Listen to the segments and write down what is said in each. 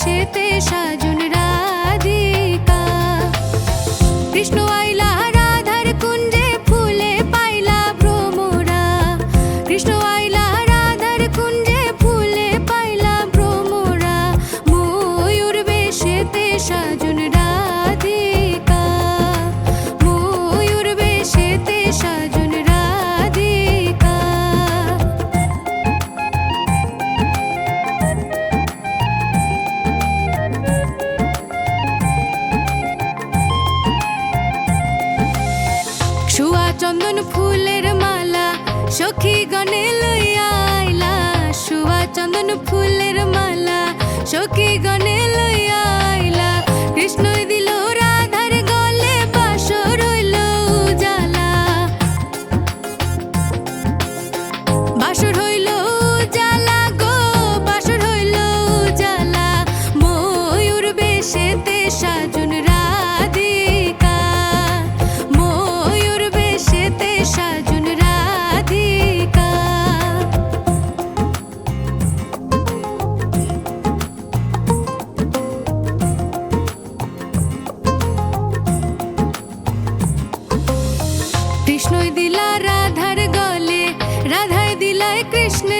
সেতে সাজুন রাধিকা। কৃষ্ণ চন্দন ফুলের মালা, সখী গনে লইয়া আইলা। শুয়া চন্দন ফুলের মালা, সখী গনে লইয়া আইলা। কৃষ্ণই দিল রাধার গলে, বাসর বাসর হইল বাসর ময়ূর সাজুন কৃষ্ণই দিলা রাধার গলে রাধায় দিলায় কৃষ্ণের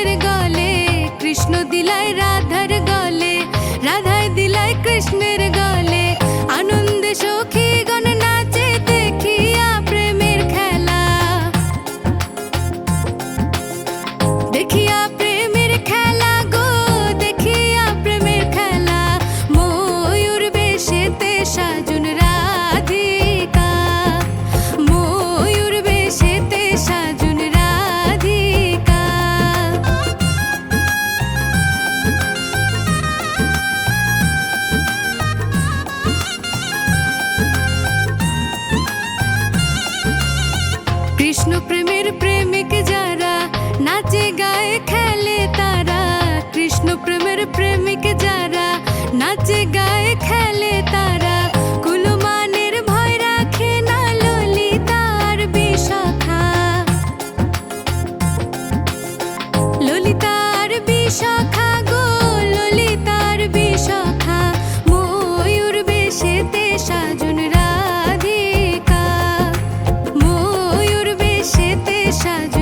সাজ